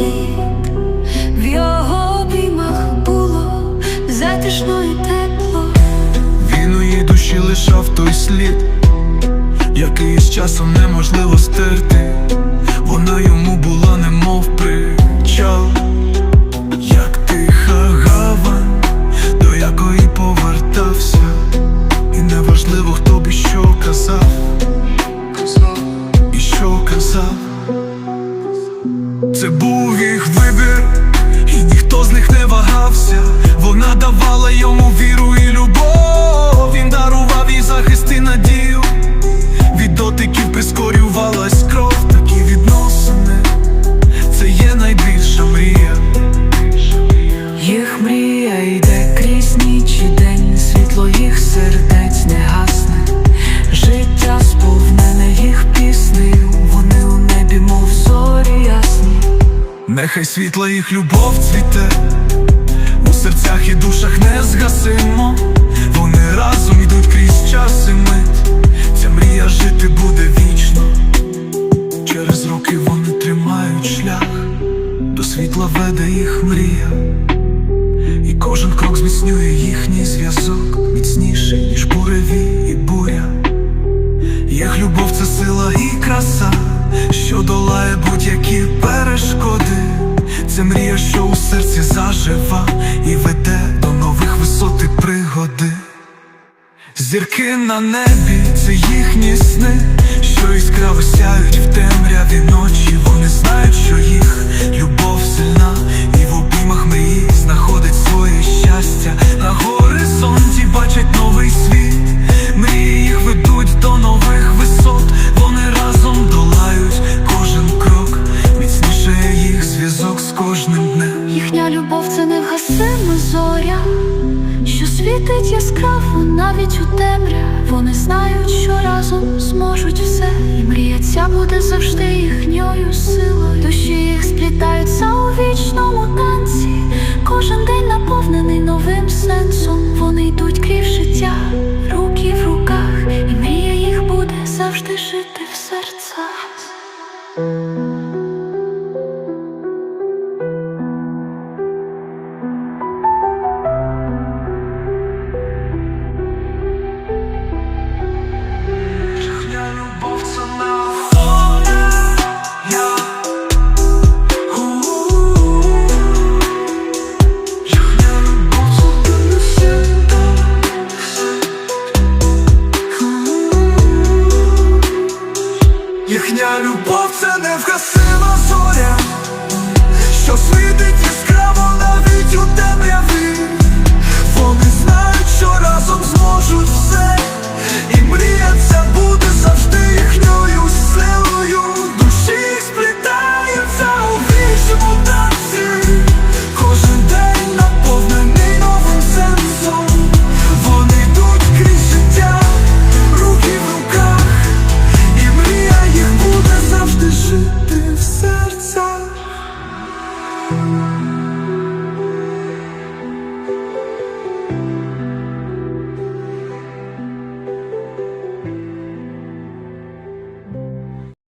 слід, в його обіймах було затишно тепло. Він душі лишав той слід, який з часом неможливо стерти. Вона йому була немов причал, як тиха гавань, до якої повертався, і неважливо, хто б і що казав, і що казав. Це був їх вибір, і ніхто з них не вагався. Вона Нехай світла їх любов цвіте, у серцях і душах не згасимо. Вони разом йдуть крізь час і мить. Ця мрія жити буде вічно. Через роки вони тримають шлях, до світла веде їх мрія, і кожен крок зміцнює їхній Це мрія, що у серці зажива і веде до нових висот і пригоди. Зірки на небі, це їхні сни, що іскраво сяють в темряві ночі. Вони знають, що їх любов сильна, і в обіймах мрії знаходить своє щастя. На світить яскраво навіть у темря. Вони знають, що разом зможуть все, і мрія буде завжди їхньою силою. Душі їх сплітаються у вічному танці. Кожен день наповнений новим сенсом. Вони йдуть крізь життя, руки в руках, і мрія їх буде завжди жити в серцях. Любов це невгасима зоря, що світить яскраво навіть у темряві.